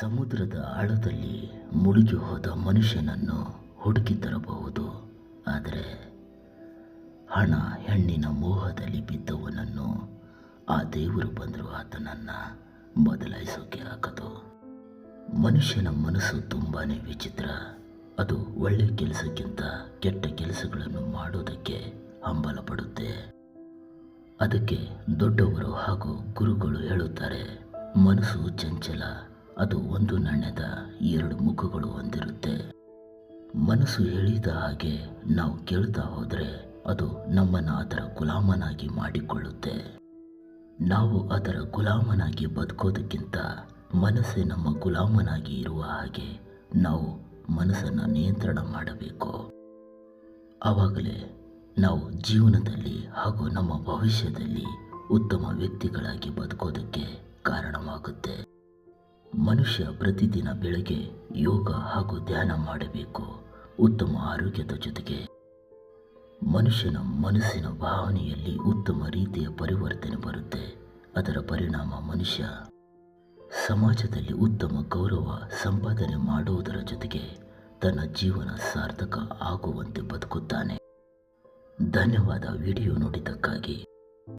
ಸಮುದ್ರದ ಆಳದಲ್ಲಿ ಮುಳುಗಿ ಹೋದ ಮನುಷ್ಯನನ್ನು ಹುಡುಕಿ ತರಬಹುದು ಆದರೆ ಹಣ ಹೆಣ್ಣಿನ ಮೋಹದಲ್ಲಿ ಬಿದ್ದವನನ್ನು ಆ ದೇವರು ಬಂದರೂ ಆತನನ್ನು ಬದಲಾಯಿಸೋಕೆ ಹಾಕದು ಮನುಷ್ಯನ ಮನಸ್ಸು ತುಂಬಾ ವಿಚಿತ್ರ. ಅದು ಒಳ್ಳೆಯ ಕೆಲಸಕ್ಕಿಂತ ಕೆಟ್ಟ ಕೆಲಸಗಳನ್ನು ಮಾಡೋದಕ್ಕೆ ಹಂಬಲ ಪಡುತ್ತೆ ಅದಕ್ಕೆ ದೊಡ್ಡವರು ಹಾಗೂ ಗುರುಗಳು ಹೇಳುತ್ತಾರೆ, ಮನಸ್ಸು ಚಂಚಲ ಅದು ಒಂದು ನಾಣ್ಯದ ಎರಡು ಮುಖಗಳು ಹೊಂದಿರುತ್ತೆ. ಮನಸ್ಸು ಹೇಳಿದ ಹಾಗೆ ನಾವು ಕೇಳ್ತಾ ಹೋದರೆ ಅದು ನಮ್ಮನ್ನು ಅದರ ಗುಲಾಮನಾಗಿ ಮಾಡಿಕೊಳ್ಳುತ್ತೆ. ನಾವು ಅದರ ಗುಲಾಮನಾಗಿ ಬದುಕೋದಕ್ಕಿಂತ ಮನಸ್ಸೇ ನಮ್ಮ ಗುಲಾಮನಾಗಿ ಇರುವ ಹಾಗೆ ನಾವು ಮನಸ್ಸನ್ನು ನಿಯಂತ್ರಣ ಮಾಡಬೇಕು. ಆವಾಗಲೇ ನಾವು ಜೀವನದಲ್ಲಿ ಹಾಗೂ ನಮ್ಮ ಭವಿಷ್ಯದಲ್ಲಿ ಉತ್ತಮ ವ್ಯಕ್ತಿಗಳಾಗಿ ಬದುಕೋದಕ್ಕೆ ಕಾರಣವಾಗುತ್ತೆ. ಮನುಷ್ಯ ಪ್ರತಿದಿನ ಬೆಳಗ್ಗೆ ಯೋಗ ಹಾಗೂ ಧ್ಯಾನ ಮಾಡಬೇಕು. ಉತ್ತಮ ಆರೋಗ್ಯದ ಜೊತೆಗೆ ಮನುಷ್ಯನ ಮನಸ್ಸಿನ ಭಾವನೆಯಲ್ಲಿ ಉತ್ತಮ ರೀತಿಯ ಪರಿವರ್ತನೆ ಬರುತ್ತೆ. ಅದರ ಪರಿಣಾಮ ಮನುಷ್ಯ ಸಮಾಜದಲ್ಲಿ ಉತ್ತಮ ಗೌರವ ಸಂಪಾದನೆ ಮಾಡುವುದರ ಜೊತೆಗೆ ತನ್ನ ಜೀವನ ಸಾರ್ಥಕ ಆಗುವಂತೆ ಬದುಕುತ್ತಾನೆ. ಧನ್ಯವಾದ ವಿಡಿಯೋ ನೋಡಿದ್ದಕ್ಕಾಗಿ.